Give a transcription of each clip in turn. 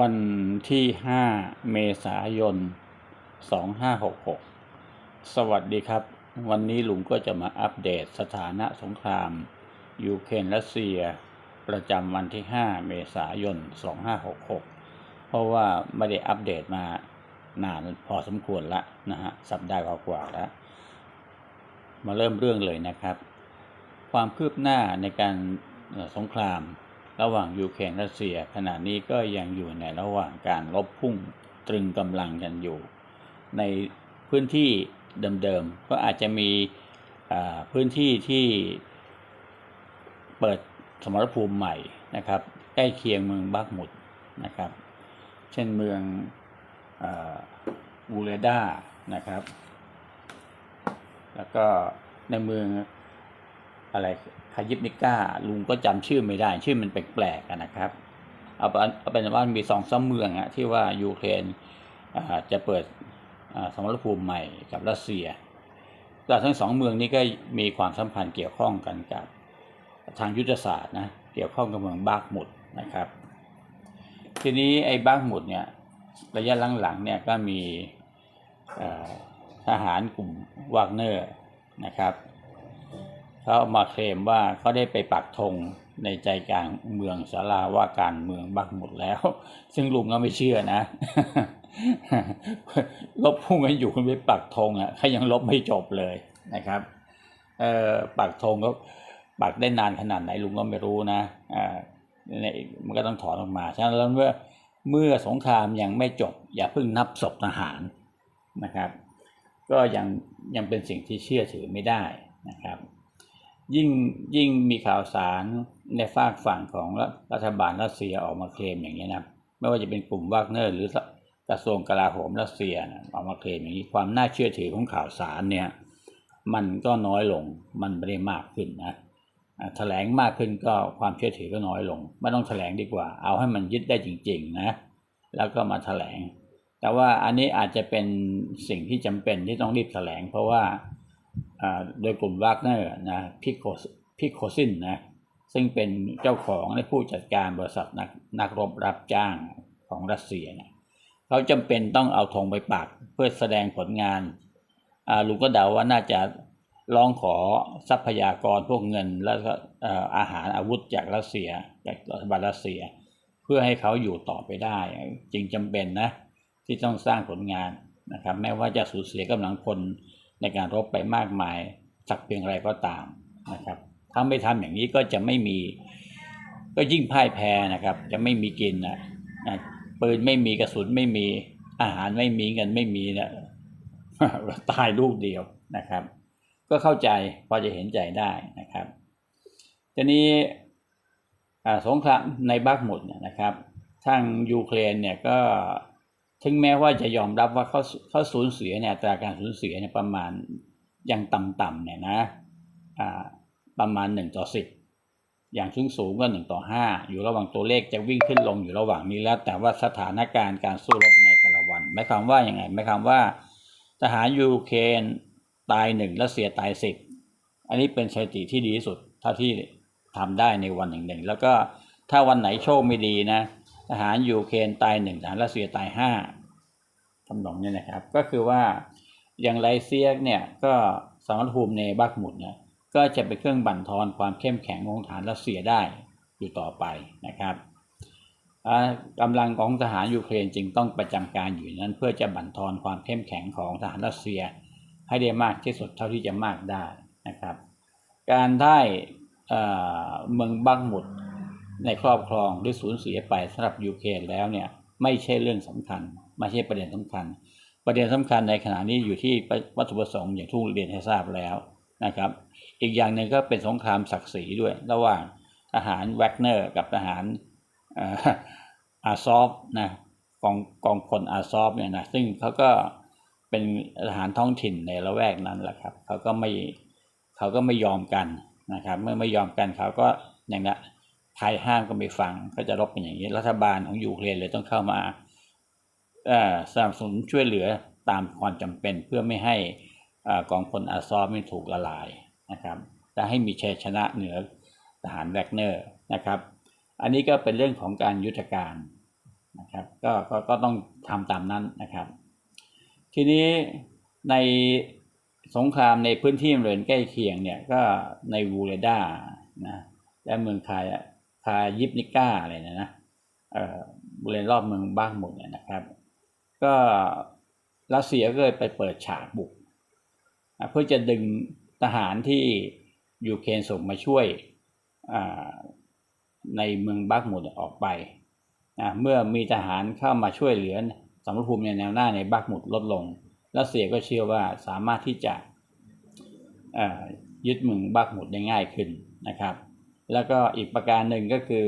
วันที่ 5 เมษายน 2566 สวัสดีครับ วันนี้ลุงก็จะมาอัปเดตสถานะสงคราม ยูเครนรัสเซีย ประจำวันที่ 5 เมษายน 2566 เพราะว่าไม่ได้อัปเดตมานานพอสมควรละนะฮะ สัปดาห์กว่าๆแล้ว มาเริ่มเรื่องเลยนะครับ ความคืบหน้าในการสงคราม ระหว่างยูเครนรัสเซียขณะนี้ก็ยังอยู่ในระหว่างการลบพุ่งตรึงกำลังกันอยู่ ในพื้นที่เดิมๆก็อาจจะมีพื้นที่ที่เปิดสมรภูมิใหม่นะครับใกล้เคียงเมืองบักมุดนะครับ เช่นเมืองอูเลดานะครับ แล้วก็ในเมืองอะไร คายิบนิก้าลุงก็จำชื่อไม่ได้ ชื่อมันแปลกๆนะครับ เอาเป็นเอาเป็นว่ามีสองสมเมืองอะที่ว่ายูเครนอ่าจะเปิดอ่าสมรภูมิใหม่กับรัสเซียแต่ทั้งสองเมืองนี้ก็มีความสัมพันธ์เกี่ยวข้องกันกับทางยุทธศาสตร์นะเกี่ยวข้องกับเมืองบากหมุดนะครับ ทีนี้ไอ้บากหมุดเนี่ยระยะหลังๆเนี่ยก็มีทหารกลุ่มวากเนอร์นะครับ เขามาเคลมว่าเขาได้ไปปักธงในใจกลางเมืองสาราว่าการเมืองบักหมดแล้ว ซึ่งลุงก็ไม่เชื่อนะลบพุ่งกันอยู่คุณไปปักธงอะเขายังลบไม่จบเลยนะครับเอ่อปักธงก็ปักได้นานขนาดไหนลุงก็ไม่รู้นะอ่าเนี่ยมันก็ต้องถอนออกมาฉะนั้นแล้วเมื่อเมื่อสงครามยังไม่จบ อย่าเพิ่งนับศพทหารนะครับ ก็ยังยังเป็นสิ่งที่เชื่อถือไม่ได้นะครับ ยิ่งยิ่งมีข่าวสารในฝากฝั่งของรัฐบาลรัสเซียออกมาเคลมอย่างนี้ยนะไม่ว่าจะเป็นกลุ่มวากเนอร์หรือกระทรวงกลาโหมรัสเซียนะออกมาเคลมอย่างนี้ความน่าเชื่อถือของข่าวสารเนี่ยมันก็น้อยลงมันไม่ได้มากขึ้นนะแถลงมากขึ้นก็ความเชื่อถือก็น้อยลง ไม่ต้องแถลงดีกว่า เอาให้มันยึดได้จริงๆนะแล้วก็มาแถลง แต่ว่าอันนี้อาจจะเป็นสิ่งที่จำเป็นที่ต้องรีบแถลง เพราะว่า โดยกลุ่มวากเนอร์นะพิโคพิโคซินนะซึ่งเป็นเจ้าของและผู้จัดการบริษัทนักนักรบรับจ้างของรัสเซียเนี่ยเขาจำเป็นต้องเอาธงไปปักเพื่อแสดงผลงานอ่าลุงก็เดาว่าน่าจะร้องขอทรัพยากรพวกเงินแล้วก็อาหารอาวุธจากรัสเซียจากรัฐบาลรัสเซีย เพื่อให้เขาอยู่ต่อไปได้ จึงจำเป็นนะที่ต้องสร้างผลงานนะครับแม้ว่าจะสูญเสียกำลังพล ในการรบไปมากมายสักเพียงไรก็ตามนะครับ ถ้าไม่ทำอย่างนี้ก็จะไม่มี ก็ยิ่งพ่ายแพ้นะครับ จะไม่มีกินนะนะปืนไม่มีกระสุนไม่มีอาหารไม่มีเงินไม่มีเนะตายลูกเดียวนะครับ ก็เข้าใจพอจะเห็นใจได้นะครับทีนี้สงครามในบักหมุดเนี่ยนะครับ ทางยูเครนเนี่ยก็ ถึงแม้ว่าจะยอมรับว่าเขาเขาสูญเสียเนี่ยอัตราการสูญเสียเนี่ยประมาณยังต่ำๆเนี่ยนะอ่าประมาณหนึ่งต่อสิบอย่างสูงสูงก็หนึ่งต่อห้าอยู่ระหว่างตัวเลขจะวิ่งขึ้นลงอยู่ระหว่างนี้แล้ว แต่ว่าสถานการณ์การสู้รบในแต่ละวันหมายความว่าอย่างไงหมายความว่า ทหารยูเครนตายหนึ่งรัสเซียตายสิบอันนี้เป็นสถิติที่ดีที่สุดเท่าที่ทำได้ในวันหนึ่งหนึ่งแล้วก็ถ้าวันไหนโชคไม่ดีนะ ทหารยูเครนตายหนึ่งทหารรัสเซียตายห้าทำนองนี้นะครับ ก็คือว่าอย่างไรเซียกเนี่ยก็สมรภูมิในบักหมุดเนี่ยก็จะเป็นเครื่องบั่นทอนความเข้มแข็งของฐานรัสเซียได้อยู่ต่อไปนะครับอ่ากำลังของทหารยูเครนจึงต้องประจำการอยู่นั้น เพื่อจะบั่นทอนความเข้มแข็งของทหารรัสเซีย ให้ได้มากที่สุดเท่าที่จะมากได้นะครับ การได้เอ่อเมืองบักหมุด ในครอบครองหรือสูญเสียไปสำหรับยูเครนแล้วเนี่ยไม่ใช่เรื่องสำคัญ ไม่ใช่ประเด็นสำคัญ ประเด็นสำคัญในขณะนี้อยู่ที่วัตถุประสงค์อย่างที่เรียนให้ทราบแล้วนะครับ อีกอย่างหนึ่งก็เป็นสงครามศักดิ์ศรีด้วย ระหว่างทหารแวกเนอร์กับทหารเอ่ออาซอฟนะกองกองพลอาซอฟเนี่ยนะซึ่งเขาก็เป็นทหารท้องถิ่นในละแวกนั้นแหละครับเขาก็ไม่เขาก็ไม่ยอมกันนะครับ เมื่อไม่ยอมกันเขาก็อย่างนั้น ใครห้ามก็ไม่ฟังก็จะรบกันอย่างนี้ รัฐบาลของยูเครนเลยต้องเข้ามาสนับสนุนช่วยเหลือตามความจำเป็นเพื่อไม่ให้อกองพลอาซอฟไม่ถูกละลายนะครับและให้มีชัยชนะเหนือทหารแวกเนอร์นะครับ อันนี้ก็เป็นเรื่องของการยุทธการนะครับก็ก็ก็ต้องทำตามนั้นนะครับ ทีนี้ในสงครามในพื้นที่บริเวณใกล้เคียงเนี่ยก็ในวูเรดานะและเมืองคาย คายิปนิก้าอะไรเนะนะเออบริเวณรอบเมืองบ้างหมดเนี่ยนะครับ ก็รัสเซียก็เลยไปเปิดฉากบุก เพื่อจะดึงทหารที่ยูเครนส่งมาช่วยในเมืองบักหมุดออกไปนะเมื่อมีทหารเข้ามาช่วยเหลือสมรภูมิในแนวหน้าในบักหมุดลดลง รัสเซียก็เชื่อว่าสามารถที่จะยึดเมืองบักหมุดได้ง่ายขึ้นนะครับ แล้วก็อีกประการหนึ่งก็คือ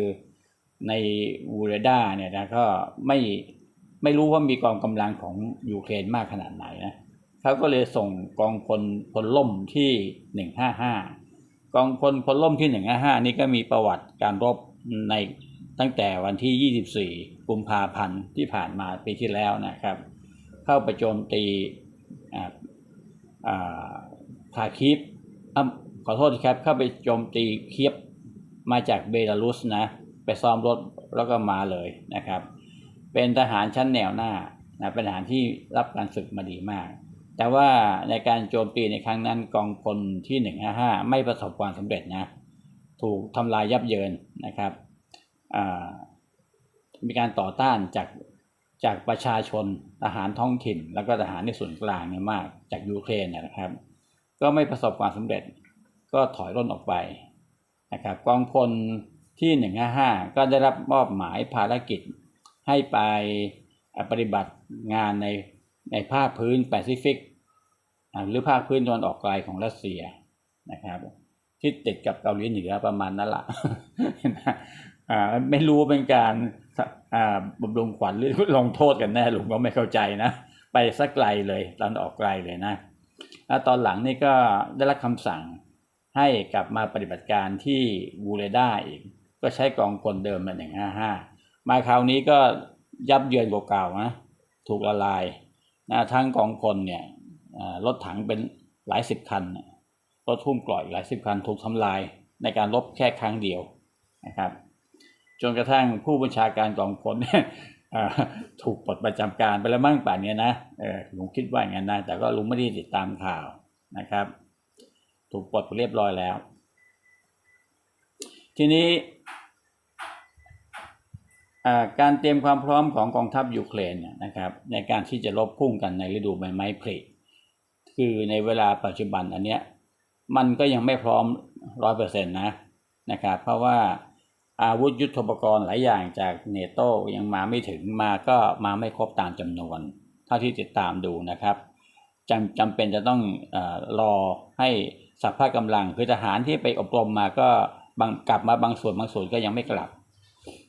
ในวูเรดาเนี่ยนะก็ไม่ไม่รู้ว่ามีกองกำลังของยูเครนมากขนาดไหนนะเขาก็เลยส่งกองพลพลล่มที่หนึ่งห้าห้ากองพลพลล่มที่หนึ่งห้าห้านี่ก็มีประวัติการรบในตั้งแต่วันที่ยี่สิบสี่กุมภาพันธ์ที่ผ่านมาปีที่แล้วนะครับ เข้าไปโจมตีอ่าอ่าคาคีฟขอโทษครับเข้าไปโจมตีเคียบ มาจากเบลารุสนะ ไปซ้อมรถแล้วก็มาเลยนะครับ เป็นทหารชั้นแนวหน้านะเป็นทหารที่รับการฝึกมาดีมาก แต่ว่าในการโจมตีในครั้งนั้นกองพลที่ 155 ไม่ประสบความสำเร็จนะ ถูกทำลายยับเยินนะครับ มีการต่อต้านจากจากประชาชนทหารท้องถิ่น แล้วก็ทหารในส่วนกลางเนี่ยมากจากยูเครนนะครับ ก็ไม่ประสบความสำเร็จก็ถอยร่นออกไป นะครับกองพลที่ 155 ก็ได้รับมอบหมายภารกิจให้ไปปฏิบัติงานในในภาคพื้นแปซิฟิกหรือภาคพื้นตะวันออกไกลของรัสเซียนะครับที่ติดกับเกาหลีเหนือประมาณนั้นละนะอ่าไม่รู้เป็นการอ่าบำรุงขวัญหรือลงโทษกันแน่ลุงก็ไม่เข้าใจนะ ไปสักไกลเลยตอนออกไกลเลยนะแล้วตอนหลังนี่ก็ได้รับคำสั่ง ให้กลับมาปฏิบัติการที่วูเรดาอีก ก็ใช้กองพลเดิมมาหนึ่งห้าห้ามาคราวนี้ก็ยับเยินกว่าเก่านะถูกละลายนะทั้งกองพลเนี่ยรถถังเป็นหลายสิบคันรถทุ่มกล่อยหลายสิบคันถูกทำลายในการรบแค่ครั้งเดียวนะครับจนกระทั่งผู้บัญชาการกองพลเนี่ยอ่าถูกปลดประจำการไปแล้วมั่งป่านนี้นะเออลุงคิดว่าอย่างนั้นนะแต่ก็ลุงไม่ได้ติดตามข่าวนะครับ ถูกปลดเรียบร้อยแล้ว ทีนี้การเตรียมความพร้อมของกองทัพยูเครนเนี่ยนะครับในการที่จะรบพุ่งกันในฤดูใบไม้ผลิคือในเวลาปัจจุบันอันเนี้ยมันก็ยังไม่พร้อมร้อยเปอร์เซ็นต์นะนะครับเพราะว่าอาวุธยุทโธปกรณ์หลายอย่างจากเนโตยังมาไม่ถึงมาก็มาไม่ครบตามจำนวน เท่าที่ติดตามดูนะครับจำจำเป็นจะต้องอรอให้ สัพพะกำลัง คือทหารที่ไปอบรมมาก็บางกลับมาบางส่วนบางส่วนก็ยังไม่กลับ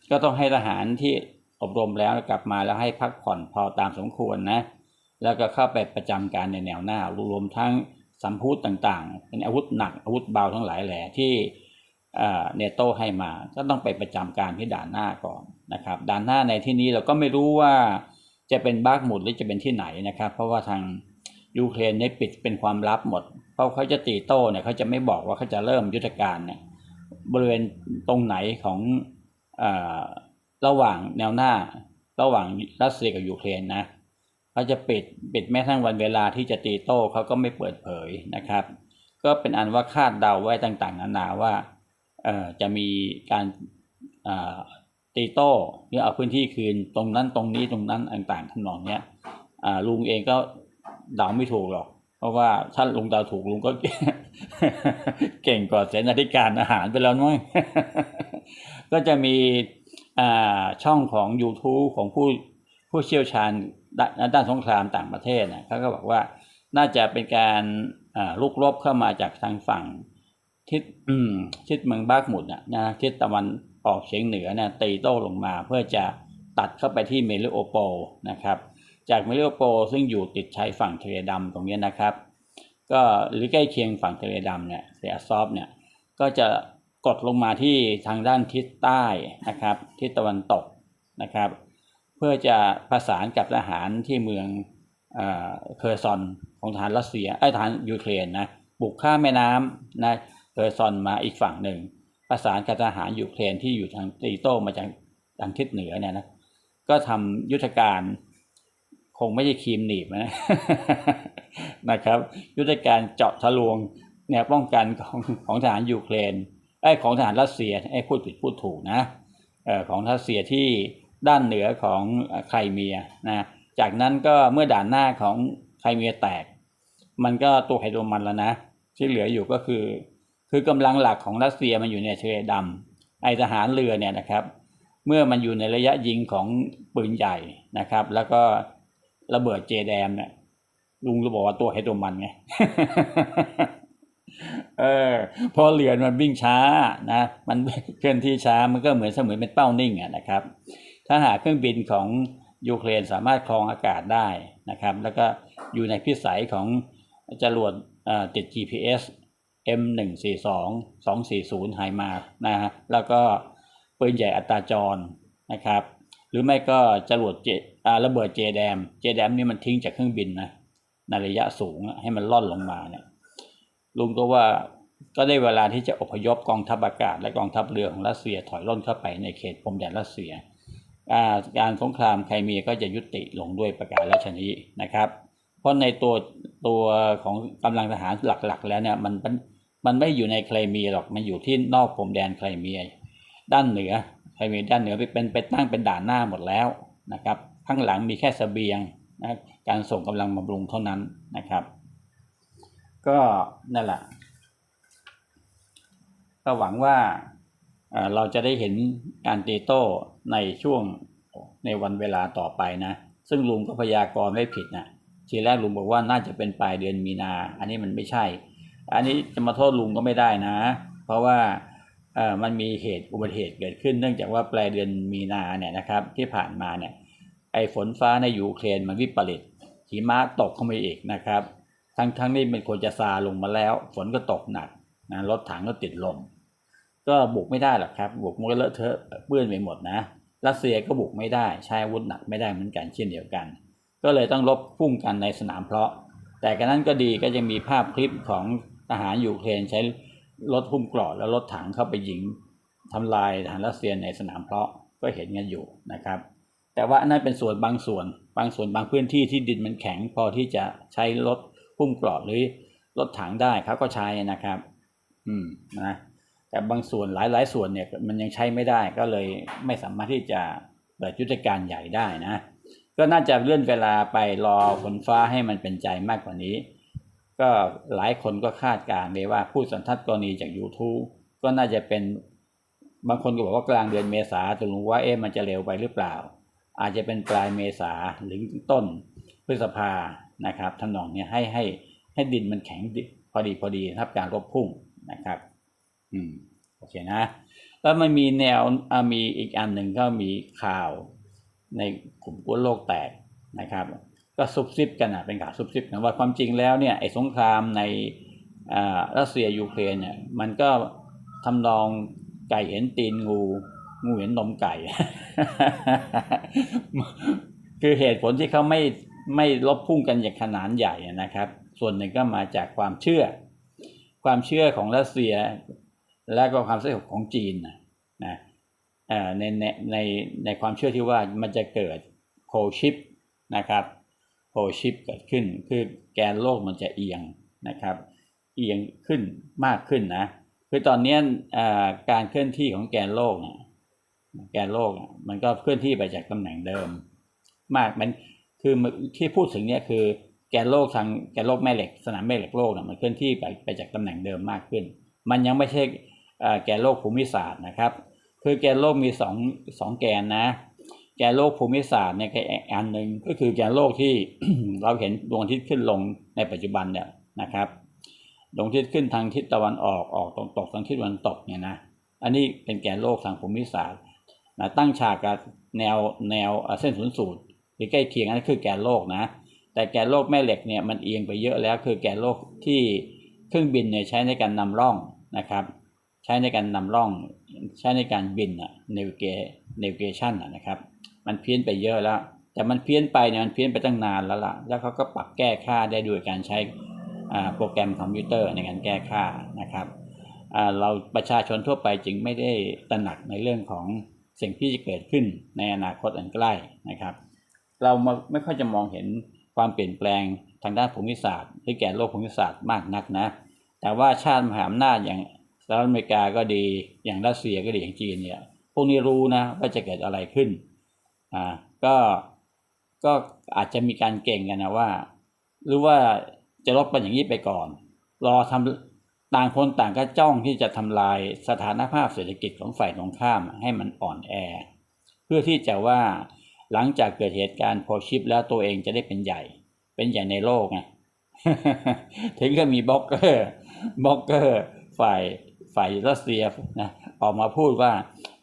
ก็ต้องให้ทหารที่อบรมแล้วกลับมาแล้วให้พักผ่อนพอตามสมควรนะ แล้วก็เข้าไปประจำการในแนวหน้ารวมทั้งสัมพุทธต่างๆ เป็นอาวุธหนักอาวุธเบาทั้งหลายแหล่ที่เอ่อเนโต้ให้มาก็ต้องไปประจำการที่ด่านหน้าก่อนนะครับ ด่านหน้าในที่นี้เราก็ไม่รู้ว่าจะเป็นบากหมุดหรือจะเป็นที่ไหนนะครับ เพราะว่าทางยูเครนเนี่ยปิดเป็นความลับหมด ราะเขาจะตีโต้เนี่ยเขาจะไม่บอกว่าเขาจะเริ่มยุทธการเนี่ยบริเวณตรงไหนของอ่อระหว่างแนวหน้า ระหว่างรัสเซียกับยูเครนนะเขาจะปิดปิดแม้ทั้งวันเวลาที่จะตีโต้เขาก็ไม่เปิดเผยนะครับ ก็เป็นอันว่าคาดเดาไว้ต่างๆ นานาว่าอ่อจะมีการอ่าตีโต้หรือเอาพื้นที่คืนตรงนั้นตรงนี้ตรงนั้นต่างๆทำนองเนี้ยอ่าลุงเองก็เดาไม่ถูกหรอก เพราะว่าถ้าลุงดาถูกลุงก็เก่งกว่าเสนาธิการอาหารไปแล้วมั้งก็จะมีช่องของ YouTube ของผู้ผู้เชี่ยวชาญด้านด้านสงครามต่างประเทศนะเขาก็บอกว่าน่าจะเป็นการลุกรบเข้ามาจากทางฝั่งทิศมทิศเมืองบากหมุดนะนะทิศตะวันออกเฉียงเหนือนะตีโต้ลงมาเพื่อจะตัดเข้าไปที่เมลิโอโปนะครับ จากเมลิโอโปซึ่งอยู่ติดชายฝั่งทะเลดำตรงนี้นะครับ ก็หรือใกล้เคียงฝั่งทะเลดำเนี่ยเซียซอฟเนี่ยก็จะกดลงมาที่ทางด้านทิศใต้นะครับทิศตะวันตกนะครับ เพื่อจะประสานกับทหารที่เมืองเอ่อเคอร์ซอนของทหารรัสเซียไอ้ทหารยูเครนนะบุกข้ามแม่น้ำนะเคอร์ซอนมาอีกฝั่งหนึ่ง ประสานกับทหารยูเครนที่อยู่ทางตีโต้มาจากทางทิศเหนือเนี่ยนะก็ทำยุทธการ คงไม่ใช่ครีมหนีบนะนะครับ ยุทธการเจาะทะลวงแนวป้องกันของของทหารยูเครนไอ้ของทหารรัสเซียไอ้พูดผิดพูดถูกนะเอ่อของรัสเซียที่ด้านเหนือของไครเมียนะจากนั้นก็เมื่อด่านหน้าของไครเมียแตก มันก็ตัวไขตัวมันแล้วนะที่เหลืออยู่ก็คือ คือกำลังหลักของรัสเซียมันอยู่ในทะเลดำไอทหารเรือเนี่ยนะครับ เมื่อมันอยู่ในระยะยิงของปืนใหญ่นะครับ แล้วก็ ระเบิดเจแดมเนี่ยลุงจะบอกว่าตัวให้ตัวมันไงเออเพอเรือมันวิ่งช้านะมันเคลื่อนที่ช้ามันก็เหมือนเสมือนเป็นเป้านิ่งอะนะครับ ถ้าหากเครื่องบินของยูเครนสามารถครองอากาศได้นะครับ แล้วก็อยู่ในพิสัยของจรวดติด GPS M142 240ไฮมานะฮะแล้วก็ปืนใหญ่อัตราจรนะครับ หรือไม่ก็จรวดเจอ่าระเบิดเจแดม เจแดมนี่มันทิ้งจากเครื่องบินนะในระยะสูงให้มันล่อนลงมาเนี่ยลุงก็ว่าก็ได้เวลาที่จะอพยพกองทัพอากาศและกองทัพเรือของรัสเซียถอยร่นเข้าไปในเขตพรมแดนรัสเซียการสงครามไครเมียก็จะยุติลงด้วยประการราชนี้นะครับ เพราะในตัวตัวของกำลังทหารหลักๆ แล้วเนี่ยมันมันไม่อยู่ในไครเมียหรอกมันอยู่ที่นอกพรมแดนไครเมีย ด้านเหนือ ไครเมียด้านเหนือไปเป็นไปตั้งเป็นด่านหน้าหมดแล้วนะครับ ข้างหลังมีแค่เสบียงนะการส่งกำลังบำรุงเท่านั้นนะครับ ก็นั่นแหละก็หวังว่าเราจะได้เห็นการตีโต้ในช่วงในวันเวลาต่อไปนะ ซึ่งลุงก็พยากรณ์ไม่ผิดนะทีแรกลุงบอกว่าน่าจะเป็นปลายเดือนมีนา อันนี้มันไม่ใช่ อันนี้จะมาโทษลุงก็ไม่ได้นะ เพราะว่า มันมีเหตุอุบัติเหตุเกิดขึ้น เนื่องจากว่าปลายเดือนมีนาเนี่ยนะครับที่ผ่านมาเนี่ยไอ้ฝนฟ้าในยูเครนมันวิปริตหิมะตกเข้ามาอีกนะครับ ทั้งทั้งนี้เป็นควรจะซาลงมาแล้ว ฝนก็ตกหนักนะรถถังก็ติดลม ก็บุกไม่ได้หรอกครับบุกมันก็เลอะเทอะเปื้อนไปหมดนะรัสเซียก็บุกไม่ได้ใช้อาวุธหนักไม่ได้เหมือนกันเช่นเดียวกัน ก็เลยต้องลบพุ่งกันในสนามเพาะ แต่กันนั้นก็ดีก็จะมีภาพคลิปของทหารยูเครนใช้ รถหุ้มกราะแล้วรถถังเข้าไปยิงทำลายทหารรัสเซียในสนามเพาะก็เห็นกันอยู่นะครับ แต่ว่านนั้นเป็นส่วนบางส่วน บางส่วนบางพื้นที่ที่ดินมันแข็งพอที่จะใช้รถพุ่มกราะหรือรถถังได้เขาก็ใช้นะครับ อืมนะแต่บางส่วนหลายหลายส่วนเนี่ยมันยังใช้ไม่ได้ก็เลยไม่สามารถที่จะเปิดยุทธการใหญ่ได้นะ ก็น่าจะเลื่อนเวลาไปรอฝนฟ้าให้มันเป็นใจมากกว่านี้ ก็หลายคนก็คาดการณ์เลยว่าผู้สันทัดกรณีจาก YouTube ก็น่าจะเป็นบางคนก็บอกว่ากลางเดือนเมษาจะรู้ว่าเอ๊ะมันจะเร็วไปหรือเปล่า อาจจะเป็นปลายเมษาหรือต้นพฤษภานะครับทำนองเนี้ยให้ให้ให้ดินมันแข็งพอดีพอดีนะครับการรบพุ่งนะครับ อืมโอเคนะ แล้วมันมีแนวมีอีกอันหนึ่งก็มีข่าวในกลุ่มกุ้โลกแตกนะครับ ก็ซุบซิบกันอะเป็นข่าวซุบซิบนะว่าความจริงแล้วเนี่ยไอ้สงครามในอ่ารัสเซียยูเครนเนี่ยมันก็ทำนองไก่เห็นตีนงูงูเห็นนมไก่ คือเหตุผลที่เขาไม่ไม่ลบพุ่งกันอย่างขนาดใหญ่นะครับ ส่วนหนึ่งก็มาจากความเชื่อ ความเชื่อของรัสเซีย และก็ความเชื่อของจีนนะนะเอ่อในในในในความเชื่อที่ว่ามันจะเกิดโพชิปนะครับ โพชิปเกิดขึ้น คือแกนโลกมันจะเอียงนะครับ เอียงขึ้นมากขึ้นนะ คือตอนนี้การเคลื่อนที่ของแกนโลกเนี่ยแกนโลกมันก็เคลื่อนที่ไปจากตำแหน่งเดิม มากมันคือที่พูดถึงเนี่ยคือแกนโลกทางแกนโลกแม่เหล็กสนามแม่เหล็กโลกนี่ยมันเคลื่อนที่ไปไปจากตำแหน่งเดิมมากขึ้น มันยังไม่ใช่แกนโลกภูมิศาสตร์นะครับ คือแกนโลกมีสองสองแกนนะ แกนโลกภูมิศาสตร์เนี่ยก็อีกอันหนึ่งก็คือแกนโลกที่เราเห็นดวงอาทิตย์ขึ้นลงในปัจจุบันเนี่ยนะครับดวงอาทิตย์ขึ้นทางทิศตะวันออกออกตกตกทางทิศตะวันตกเนี่ยนะอันนี้เป็นแกนโลกทางภูมิศาสตร์นะตั้งฉากกับแนวแนวเส้นศูนย์สูตรหรือใกล้เคียงอันนั้นคือแกนโลกนะ แต่แกนโลกแม่เหล็กเนี่ยมันเอียงไปเยอะแล้วคือแกนโลกที่เครื่องบินเนี่ยใช้ในการนำร่องนะครับ ใช้ในการนำร่องใช้ในการบินอะ navigate navigation อะนะครับ มันเพี้ยนไปเยอะแล้ว แต่มันเพี้ยนไปเนี่ยมันเพี้ยนไปตั้งนานแล้วล่ะ แล้วเขาก็ปรับแก้ค่าได้ด้วยการใช้โปรแกรมคอมพิวเตอร์ในการแก้ค่านะครับเราประชาชนทั่วไปจึงไม่ได้ตระหนักในเรื่องของสิ่งที่จะเกิดขึ้นในอนาคตอันใกล้นะครับ เรามาไม่ค่อยจะมองเห็นความเปลี่ยนแปลงทางด้านภูมิศาสตร์หรือแก่โลกภูมิศาสตร์มากนักนะ แต่ว่าชาติมหาอำนาจอย่างสหรัฐอเมริกาก็ดีอย่างรัสเซียก็ดีอย่างจีนเนี่ยพวกนี้รู้นะว่าจะเกิดอะไรขึ้น อ่าก็ก็อาจจะมีการเก่งกันนะว่า หรือว่าจะลบกันอย่างนี้ไปก่อน รอทำต่างคนต่างก็จ้องที่จะทำลายสถานภาพเศรษฐกิจของฝ่ายตรงข้ามให้มันอ่อนแอ เพื่อที่จะว่าหลังจากเกิดเหตุการณ์โพชิปแล้วตัวเองจะได้เป็นใหญ่ เป็นใหญ่ในโลกไงถึงก็มีบล็อกเกอร์บล็อกเกอร์ฝ่ายฝ่ายรัสเซียนะออกมาพูดว่า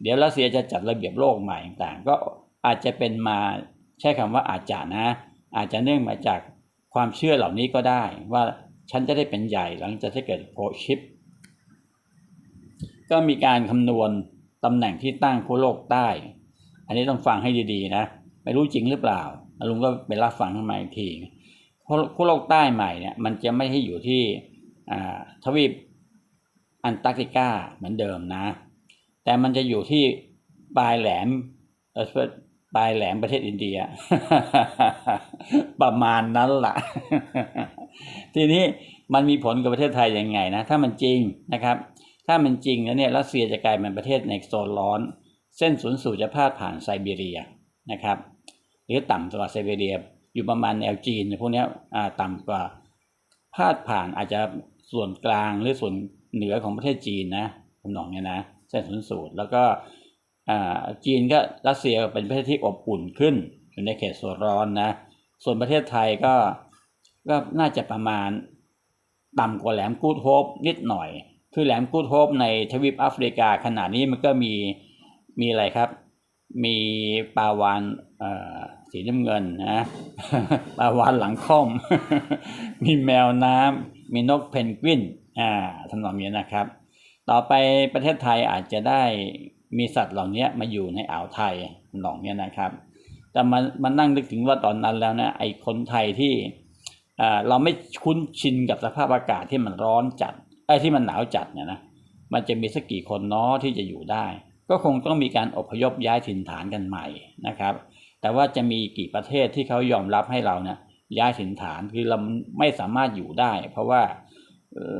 เดี๋ยวรัสเซียจะจัดระเบียบโลกใหม่ต่างก็ อาจจะเป็นมาใช้คำว่าอาจจะนะ อาจจะเนื่องมาจากความเชื่อเหล่านี้ก็ได้ ว่าฉันจะได้เป็นใหญ่หลังจากที่เกิดโพชิปก็มีการคำนวณตำแหน่งที่ตั้งขั้วโลกใต้ อันนี้ต้องฟังให้ดีๆนะ ไม่รู้จริงหรือเปล่าลุงก็ไปรับฟังข้างในอีกทีขั้วโลกใต้ใหม่เนี่ยมันจะไม่ให้อยู่ที่ทวีปอันตาร์กติกาเหมือนเดิมนะ แต่มันจะอยู่ที่ปลายแหลมเออ ปลายแหลมประเทศอินเดีย ประมาณนั้นละ่ะ ทีนี้มันมีผลกับประเทศไทยยังไงนะ ถ้ามันจริงนะครับ ถ้ามันจริงแล้วเนี่ยรัสเซียจะกลายเป็นประเทศในโซนร้อน เส้นศูนย์สูตรจะพาดผ่านไซบีเรียนะครับ หรือต่ำกว่าไซบีเรีย อยู่ประมาณแนวจีนพวกนี้ต่ำกว่าพาดผ่านอาจจะส่วนกลางหรือส่วนเหนือของประเทศจีนนะทำนองเนี้ยนะเส้นศูนย์สูตรแล้วก็ จีนก็รัสเซียเป็นประเทศที่อบอุ่นขึ้นอยู่ในเขตโซนร้อนนะ ส่วนประเทศไทยก็ก็น่าจะประมาณต่ำกว่าแหลมกูดโฮปนิดหน่อย คือแหลมกูดโฮปในทวีปแอฟริกาขณะนี้มันก็มีมีอะไรครับ มีปลาวานสีน้ำเงินนะปลาวานหลังค่อม มีแมวน้ำมีนกเพนกวินอ่าทำนองนี้นะครับ ต่อไปประเทศไทยอาจจะได้ มีสัตว์เหล่านี้มาอยู่ในอ่าวไทยหนองเนี้ยนะครับ แต่มันมันนั่งนึกถึงว่าตอนนั้นแล้วนะไอ้คนไทยที่เราไม่คุ้นชินกับสภาพอากาศที่มันร้อนจัดไอ้ที่มันหนาวจัดเนี่ยนะมันจะมีสักกี่คนเนาะที่จะอยู่ได้ ก็คงต้องมีการอพยพย้ายถิ่นฐานกันใหม่นะครับ แต่ว่าจะมีกี่ประเทศที่เขายอมรับให้เราเนี่ยย้ายถิ่นฐานคือเราไม่สามารถอยู่ได้ เพราะว่า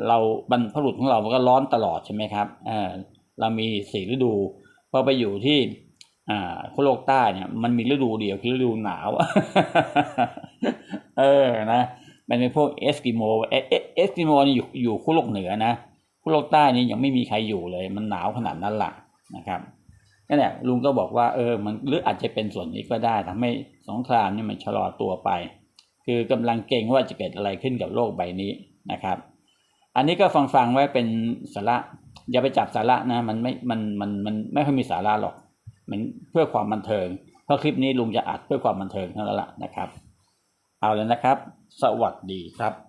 เราบรรพบุรุษของเรามันก็ร้อนตลอดใช่ไหมครับเเรามีสี่ฤดู อไปอยู่ที่อ่าขั้วโลกใต้เนี่ยมันมีฤดูเดียวคือฤดูหนาว เออนะมันเป็นพวกเอสกิโมเอเอสกิโมนี่อยู่อยู่ขั้วโลกเหนือนะขั้วโลกใต้นี่ยังไม่มีใครอยู่เลย มันหนาวขนาดนั้นล่ะนะครับนั่นแหละลุงก็บอกว่าเออมันหรืออาจจะเป็นส่วนนี้ก็ได้ทำให้สงครามนี่มันชะลอตัวไป คือกำลังเก่งว่าจะเกิดอะไรขึ้นกับโลกใบนี้นะครับ อันนี้ก็ฟังฟังไว้เป็นสาระ อย่าไปจับสาระนะ มันไม่มันมันมันไม่ค่อยมีสาระหรอก มันเพื่อความบันเทิง เพราะคลิปนี้ลุงจะอัดเพื่อความบันเทิงเท่านั้นแหละนะครับ เอาเลยนะครับ สวัสดีครับ